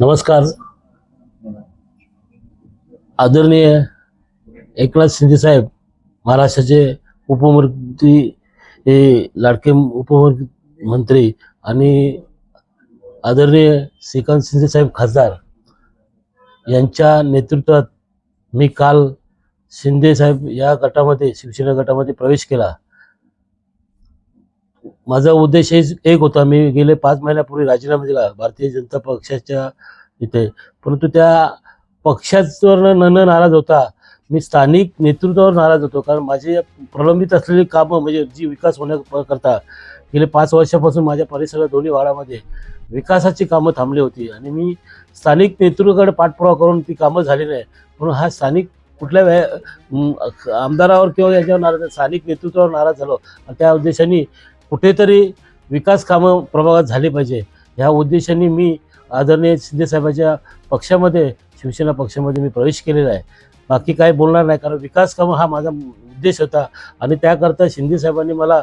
नमस्कार. आदरणीय एकनाथ शिंदे साहेब महाराष्ट्राचे उपमुख्यमंत्री हे लाडके उपमुख्यमंत्री आणि आदरणीय श्रीकांत शिंदे साहेब खासदार यांच्या नेतृत्वात मी काल शिंदे साहेब या गटामध्ये शिवसेना गटामध्ये प्रवेश केला. माझा उद्देश एक होता. मी गेले पाच महिन्यापूर्वी राजीनामा दिला भारतीय जनता पक्षाच्या इथे. परंतु त्या पक्षावर न न नाराज होता. मी स्थानिक नेतृत्वावर नाराज होतो. कारण माझे प्रलंबित असलेली कामं म्हणजे जी विकास होण्याकरता गेले पाच वर्षापासून माझ्या परिसरात दोन्ही वाडामध्ये विकासाची कामं थांबली होती. आणि मी स्थानिक नेतृत्वाकडे पाठपुरावा करून ती कामं झाली नाही. म्हणून हा स्थानिक कुठल्या वे आमदारावर किंवा याच्यावर नाराज स्थानिक नेतृत्वावर नाराज झालो. आणि त्या उद्देशाने कुठेतरी विकास कामं प्रभागात झाली पाहिजे. ह्या उद्देशाने मी आदरणीय शिंदेसाहेबाच्या पक्षामध्ये शिवसेना पक्षामध्ये मी प्रवेश केलेला आहे. बाकी काही बोलणार नाही कारण विकास कामं हा माझा उद्देश होता. आणि त्याकरता शिंदेसाहेबांनी मला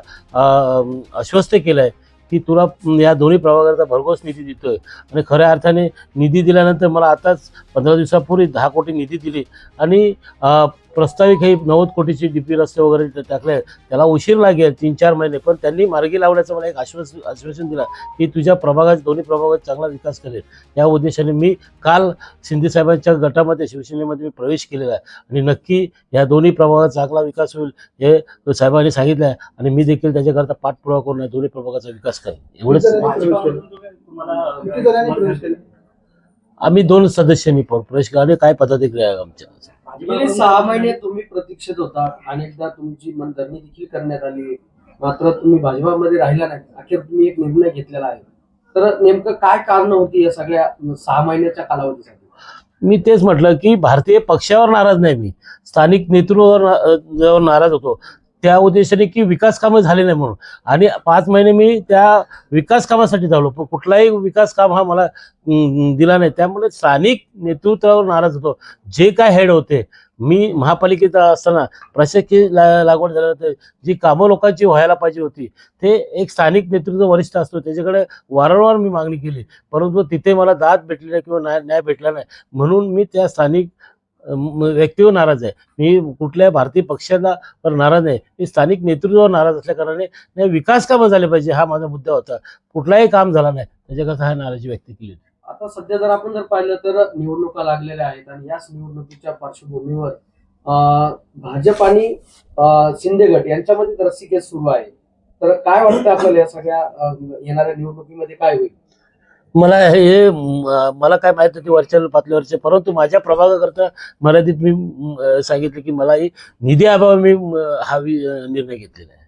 आश्वस्त केलं आहे की तुला या दोन्ही प्रभागाकरता भरघोस निधी देतोय. आणि खऱ्या अर्थाने निधी दिल्यानंतर मला आताच पंधरा दिवसापूर्वी दहा कोटी निधी दिली. आणि प्रस्ताविक हे नव्वद कोटीची डी पी रस्ते वगैरे टाकले त्याला उशीर लागेल तीन चार महिने. पण त्यांनी मार्गी लावण्याचं मला एक आश्वास आश्वासन दिलं की तुझ्या प्रभागात दोन्ही प्रभागात चांगला विकास करेल. या उद्देशाने मी काल शिंदे साहेबांच्या गटामध्ये शिवसेनेमध्ये मी प्रवेश केलेला आहे. आणि नक्की या दोन्ही प्रभागात चांगला विकास होईल हे साहेबांनी सांगितलं आहे. आणि मी देखील त्याच्याकरता पाठपुरावा करून या दोन्ही प्रभागाचा विकास करेन. एवढंच? आम्ही दोन सदस्यांनी प्रवेश केला आणि काय पदाधिकारी आहे आमच्या? गेले सहा महिने तुम्ही प्रतीक्षेत होता अनेकदा तुमची मनधरणी देखील करण्यात आली. मात्र तुम्ही भाजपामध्ये राहिला नाही. अखेर तुम्ही एक निर्णय घेतलेला आहे. तर नेमकं काय कारण होती या सगळ्या सहा महिन्याच्या कालावधीसाठी? मी तेच म्हटलं की भारतीय पक्षावर नाराज नाही मी. स्थानिक नेतृत्वावर नाराज होतो. त्या उद्देशाने की विकास कामं झाले नाही म्हणून. आणि पाच महिने मी त्या विकास कामासाठी धावलो. पण कुठलाही विकास काम हा मला दिला नाही. त्यामुळे स्थानिक नेतृत्वावर नाराज होतो. जे काय हेड होते मी महापालिकेत असताना प्रशासकीय ला- लागवड झाल्यानंतर जी कामं लोकांची व्हायला पाहिजे होती ते एक स्थानिक नेतृत्व वरिष्ठ असतो. त्याच्याकडे वारंवार मी मागणी केली. परंतु तिथे मला दाद भेटली नाही किंवा न्याय न्याय भेटला नाही. म्हणून मी त्या स्थानिक व्यक्तीवर नाराज आहे. मी कुठल्या भारतीय पक्षाला वर नाराज आहे मी स्थानिक नेतृत्वावर नाराज असल्या कारणाने विकास कामं झाले पाहिजे हा माझा मुद्दा होता. कुठलाही काम झाला नाही. त्याच्याकरता हा नाराजी व्यक्त केली आता सध्या जर आपण जर पाहिलं तर निवडणुका लागलेल्या आहेत आणि याच निवडणुकीच्या पार्श्वभूमीवर भाजप आणि शिंदेगट शिंदे गट यांच्यामध्ये रस्सीखेच सुरू आहे. तर काय वाटतं आपल्याला या सगळ्या येणाऱ्या निवडणुकीमध्ये काय होईल? मला हे मला काय माहीत होती वरच्या पातळीवरचे परंतु माझ्या प्रभागाकरता मर्यादित मी सांगितले सांगितलं की मला ही निधी अभाव मी हा निर्णय घेतलेला आहे.